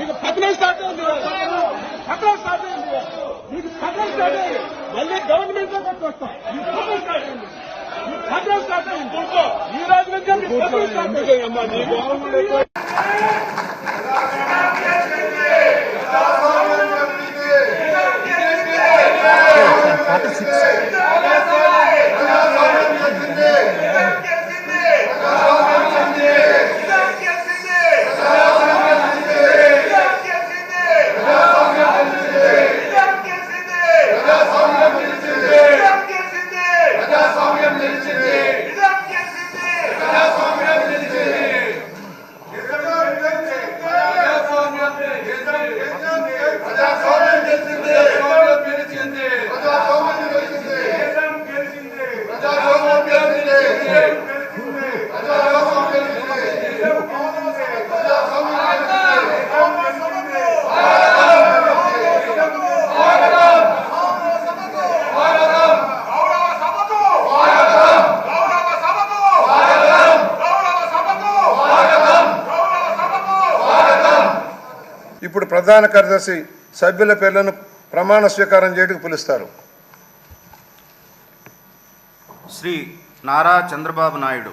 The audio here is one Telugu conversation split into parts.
మీకు పత్రం స్టార్ట్ అయింది పత్రం స్టార్ట్ అయింది మీకు పత్రం స్టార్ట్ అయింది మళ్ళీ గవర్నమెంట్లో కొట్టుకొస్తాం మీకు స్టార్ట్ అయింది మీకు పత్రం స్టార్ట్ అయింది కూర్చో ఈ రోజు నుంచి మీకు పత్రం స్టార్ట్ అయింది ప్రధాన కార్యదర్శి సభ్యుల పేర్లను ప్రమాణ స్వీకారం చేయడానికి పిలుస్తారు. Shri Nara Chandrababu Naidu.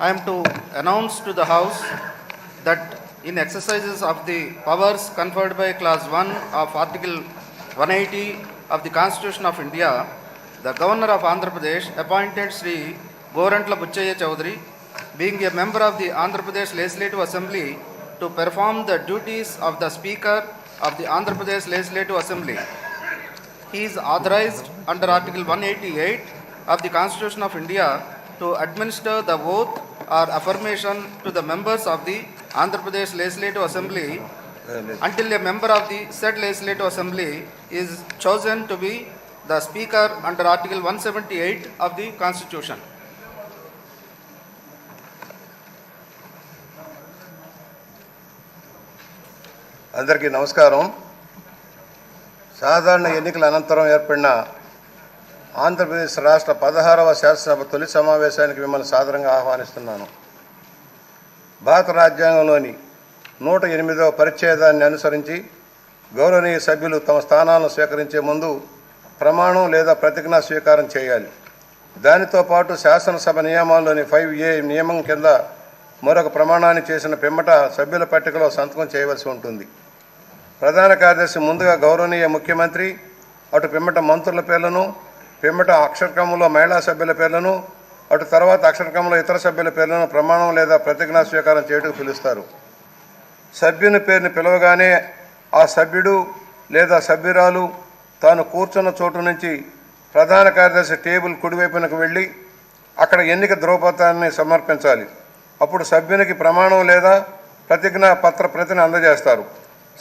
I am to announce to the House that in exercises of the powers conferred by Clause 1 of Article 180 of the Constitution of India, the Governor of Andhra Pradesh appointed Sri Gorantla Buchaya Chowdhury, being a member of the Andhra Pradesh Legislative Assembly, to perform the duties of the Speaker of the Andhra Pradesh Legislative Assembly. He is authorized under Article 188 of the Constitution of India to administer the oath or affirmation to the members of the Andhra Pradesh Legislative Assembly until a member of the said Legislative Assembly is chosen to be the Speaker under Article 178 of the Constitution. అందరికీ నమస్కారం సాధారణ ఎన్నికల అనంతరం ఏర్పడిన ఆంధ్రప్రదేశ్ రాష్ట్ర పదహారవ శాసనసభ తొలి సమావేశానికి మిమ్మల్ని సాదరంగా ఆహ్వానిస్తున్నాను. భారత రాజ్యాంగంలోని నూట ఎనిమిదవ పరిచ్ఛేదాన్ని అనుసరించి గౌరవనీయ సభ్యులు తమ స్థానాలను స్వీకరించే ముందు ప్రమాణం లేదా ప్రతిజ్ఞా స్వీకారం చేయాలి. దానితో పాటు శాసనసభ నియమాల్లోని ఫైవ్ ఏ నియమం కింద మరొక ప్రమాణాన్ని చేసిన పిమ్మట సభ్యుల పట్టికలో సంతకం చేయవలసి ఉంటుంది. ప్రధాన కార్యదర్శి ముందుగా గౌరవనీయ ముఖ్యమంత్రి అటు పిమ్మట మంత్రుల పేర్లను పిమ్మట అక్షరక్రమంలో మహిళా సభ్యుల పేర్లను అటు తర్వాత అక్షరక్రమంలో ఇతర సభ్యుల పేర్లను ప్రమాణం లేదా ప్రతిజ్ఞా స్వీకారం చేయటకు పిలుస్తారు. సభ్యుని పేరుని పిలవగానే ఆ సభ్యుడు లేదా సభ్యురాలు తాను కూర్చున్న చోటు నుంచి ప్రధాన కార్యదర్శి టేబుల్ కుడివైపునకు వెళ్ళి అక్కడ ఎన్నిక ధ్రువపత్రాన్ని సమర్పించాలి. అప్పుడు సభ్యునికి ప్రమాణం లేదా ప్రతిజ్ఞా పత్ర ప్రతిని అందజేస్తారు.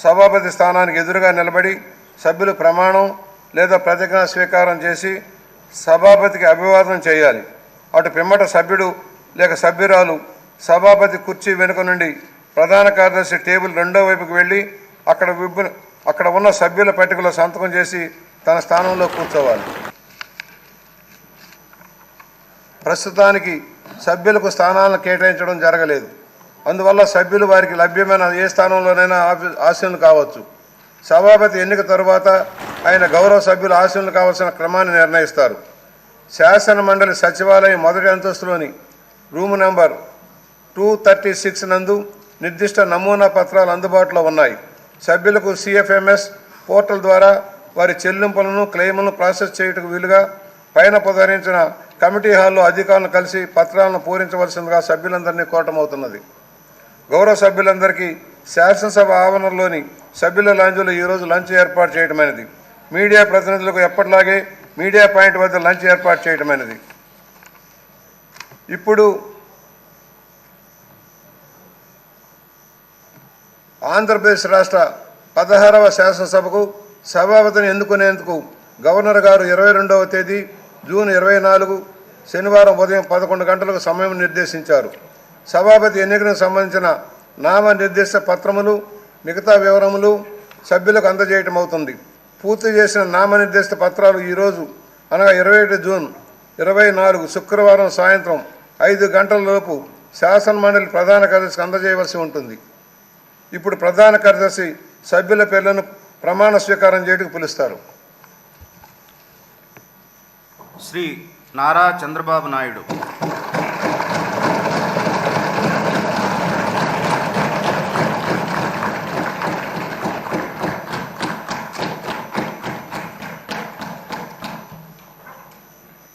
సభాపతి స్థానానికి ఎదురుగా నిలబడి సభ్యులు ప్రమాణం లేదా ప్రతిజ్ఞా స్వీకారం చేసి సభాపతికి అభివాదం చేయాలి. అటు పిమ్మట సభ్యుడు లేక సభ్యురాలు సభాపతి కుర్చీ వెనుక నుండి ప్రధాన కార్యదర్శి టేబుల్ రెండో వైపుకి వెళ్ళి అక్కడ అక్కడ ఉన్న సభ్యుల పట్టికలో సంతకం చేసి తన స్థానంలో కూర్చోవాలి. ప్రస్తుతానికి సభ్యులకు స్థానాలను కేటాయించడం జరగలేదు. అందువల్ల సభ్యులు వారికి లభ్యమైన ఏ స్థానంలోనైనా ఆఫీ ఆశీనులు కావచ్చు. సభాపతి ఎన్నిక తరువాత ఆయన గౌరవ సభ్యులు ఆశీనులు కావాల్సిన క్రమాన్ని నిర్ణయిస్తారు. శాసన మండలి సచివాలయం మొదటి అంతస్తులోని room number two thirty six నందు నిర్దిష్ట నమూనా పత్రాలు అందుబాటులో ఉన్నాయి. సభ్యులకు సిఎఫ్ఎంఎస్ పోర్టల్ ద్వారా వారి చెల్లింపులను క్లెయిములను ప్రాసెస్ చేయుటకు వీలుగా పైన పొదరించిన కమిటీ హాల్లో అధికారులను కలిసి పత్రాలను పూరించవలసిందిగా సభ్యులందరినీ కోరటమవుతున్నది. గౌరవ సభ్యులందరికీ శాసనసభ ఆవరణలోని సభ్యుల లాంజ్లో ఈరోజు లంచ్ ఏర్పాటు చేయడమైనది మీడియా ప్రతినిధులకు ఎప్పటిలాగే మీడియా పాయింట్ వద్ద లంచ్ ఏర్పాటు చేయడమైనది ఇప్పుడు ఆంధ్రప్రదేశ్ రాష్ట్ర పదహారవ శాసనసభకు సభాపతిని ఎన్నుకునేందుకు గవర్నర్ గారు ఇరవై రెండవ తేదీ జూన్ ఇరవై నాలుగు శనివారం ఉదయం పదకొండు గంటలకు సమయం నిర్దేశించారు. సభాపతి ఎన్నికలకు సంబంధించిన నామ నిర్దేశ పత్రములు మిగతా వివరములు సభ్యులకు అందజేయటం అవుతుంది పూర్తి చేసిన నామనిర్దేశిత పత్రాలు ఈరోజు అనగా ఇరవై ఒకటి జూన్ ఇరవై నాలుగు శుక్రవారం సాయంత్రం ఐదు గంటల లోపు శాసన మండలి ప్రధాన కార్యదర్శికి అందజేయవలసి ఉంటుంది. ఇప్పుడు ప్రధాన కార్యదర్శి సభ్యుల పేర్లను ప్రమాణ స్వీకారం చేయడానికి పిలుస్తారు. శ్రీ నారా చంద్రబాబు నాయుడు.